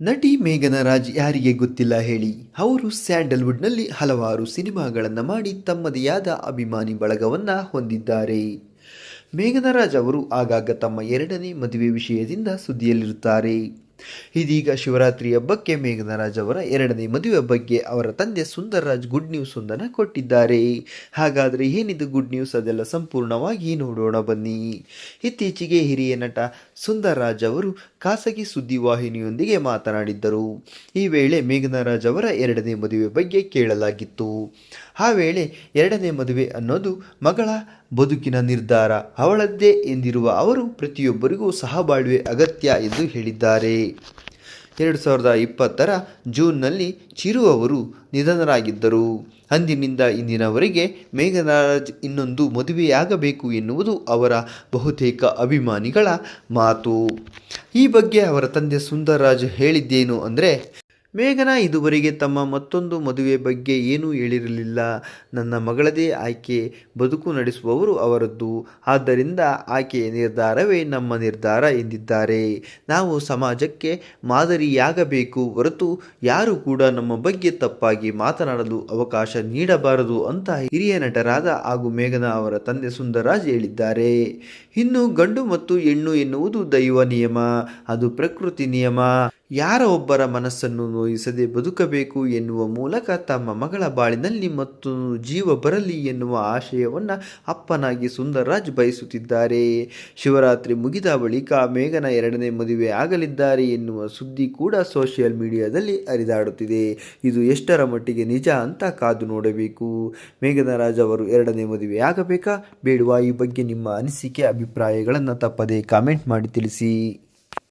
ನಟಿ ಮೇಘನ ರಾಜ್ ಯಾರಿಗೆ ಗೊತ್ತಿಲ್ಲ ಹೇಳಿ. ಅವರು ಸ್ಯಾಂಡಲ್ವುಡ್ನಲ್ಲಿ ಹಲವಾರು ಸಿನಿಮಾಗಳನ್ನು ಮಾಡಿ ತಮ್ಮದೇ ಆದ ಅಭಿಮಾನಿ ಬಳಗವನ್ನು ಹೊಂದಿದ್ದಾರೆ. ಮೇಘನ ರಾಜ್ ಅವರು ಆಗಾಗ ತಮ್ಮ ಎರಡನೇ ಮದುವೆ ವಿಷಯದಿಂದ ಸುದ್ದಿಯಲ್ಲಿರುತ್ತಾರೆ. ಇದೀಗ ಶಿವರಾತ್ರಿ ಹಬ್ಬಕ್ಕೆ ಮೇಘನರಾಜ್ ಅವರ ಎರಡನೇ ಮದುವೆ ಬಗ್ಗೆ ಅವರ ತಂದೆ ಸುಂದರ್ ರಾಜ್ ಗುಡ್ ನ್ಯೂಸ್ ಒಂದನ್ನು ಕೊಟ್ಟಿದ್ದಾರೆ. ಹಾಗಾದರೆ ಏನಿದು ಗುಡ್ ನ್ಯೂಸ್ ಅದೆಲ್ಲ ಸಂಪೂರ್ಣವಾಗಿ ನೋಡೋಣ ಬನ್ನಿ. ಇತ್ತೀಚೆಗೆ ಹಿರಿಯ ನಟ ಸುಂದರ್ ರಾಜ್ ಅವರು ಖಾಸಗಿ ಸುದ್ದಿವಾಹಿನಿಯೊಂದಿಗೆ ಮಾತನಾಡಿದ್ದರು. ಈ ವೇಳೆ ಮೇಘನಾರಾಜ್ ಅವರ ಎರಡನೇ ಮದುವೆ ಬಗ್ಗೆ ಕೇಳಲಾಗಿತ್ತು. ಆ ವೇಳೆ ಎರಡನೇ ಮದುವೆ ಅನ್ನೋದು ಮಗಳ ಬದುಕಿನ ನಿರ್ಧಾರ, ಅವಳದ್ದೇ ಎಂದಿರುವ ಅವರು ಪ್ರತಿಯೊಬ್ಬರಿಗೂ ಸಹಬಾಳ್ವೆ ಅಗತ್ಯ ಎಂದು ಹೇಳಿದ್ದಾರೆ. ಎರಡು ಸಾವಿರದ ಇಪ್ಪತ್ತರ ಜೂನ್ನಲ್ಲಿ ಚಿರು ಅವರು ನಿಧನರಾಗಿದ್ದರು. ಅಂದಿನಿಂದ ಇಂದಿನವರೆಗೆ ಮೇಘರಾಜ್ ಇನ್ನೊಂದು ಮದುವೆಯಾಗಬೇಕು ಎನ್ನುವುದು ಅವರ ಬಹುತೇಕ ಅಭಿಮಾನಿಗಳ ಮಾತು. ಈ ಬಗ್ಗೆ ಅವರ ತಂದೆ ಸುಂದರರಾಜ್ ಹೇಳಿದ್ದೇನು ಅಂದರೆ ಮೇಘನ ಇದುವರೆಗೆ ತಮ್ಮ ಮತ್ತೊಂದು ಮದುವೆ ಬಗ್ಗೆ ಏನೂ ಹೇಳಿರಲಿಲ್ಲ. ನನ್ನ ಮಗಳದೇ ಆಯ್ಕೆ ಬದುಕು ನಡೆಸುವವರು ಅವರದ್ದು. ಆದ್ದರಿಂದ ಆಕೆಯ ನಿರ್ಧಾರವೇ ನಮ್ಮ ನಿರ್ಧಾರ ಎಂದಿದ್ದಾರೆ. ನಾವು ಸಮಾಜಕ್ಕೆ ಮಾದರಿಯಾಗಬೇಕು ಹೊರತು ಯಾರು ಕೂಡ ನಮ್ಮ ಬಗ್ಗೆ ತಪ್ಪಾಗಿ ಮಾತನಾಡಲು ಅವಕಾಶ ನೀಡಬಾರದು ಅಂತ ಹಿರಿಯ ನಟರಾದ ಹಾಗೂ ಮೇಘನಾ ಅವರ ತಂದೆ ಸುಂದರರಾಜ್ ಹೇಳಿದ್ದಾರೆ. ಇನ್ನು ಗಂಡು ಮತ್ತು ಹೆಣ್ಣು ಎನ್ನುವುದು ದೈವ ನಿಯಮ. ಅದು ಪ್ರಕೃತಿ ನಿಯಮ. ಯಾರ ಒಬ್ಬರ ಮನಸ್ಸನ್ನು ನೋಯಿಸದೆ ಬದುಕಬೇಕು ಎನ್ನುವ ಮೂಲಕ ತಮ್ಮ ಮಗಳ ಬಾಳಿನಲ್ಲಿ ಮತ್ತು ಜೀವ ಬರಲಿ ಎನ್ನುವ ಆಶಯವನ್ನು ಅಪ್ಪನಾಗಿ ಸುಂದರ್ರಾಜ್ ಬಯಸುತ್ತಿದ್ದಾರೆ. ಶಿವರಾತ್ರಿ ಮುಗಿದ ಬಳಿಕ ಮೇಘನ ಎರಡನೇ ಮದುವೆ ಆಗಲಿದ್ದಾರೆ ಎನ್ನುವ ಸುದ್ದಿ ಕೂಡ ಸೋಷಿಯಲ್ ಮೀಡಿಯಾದಲ್ಲಿ ಹರಿದಾಡುತ್ತಿದೆ. ಇದು ಎಷ್ಟರ ಮಟ್ಟಿಗೆ ನಿಜ ಅಂತ ಕಾದು ನೋಡಬೇಕು. ಮೇಘನರಾಜ್ ಅವರು ಎರಡನೇ ಮದುವೆ ಆಗಬೇಕಾ ಬೇಡುವ ಈ ಬಗ್ಗೆ ನಿಮ್ಮ ಅನಿಸಿಕೆ, ಅಭಿಪ್ರಾಯಗಳನ್ನು ತಪ್ಪದೇ ಕಾಮೆಂಟ್ ಮಾಡಿ ತಿಳಿಸಿ.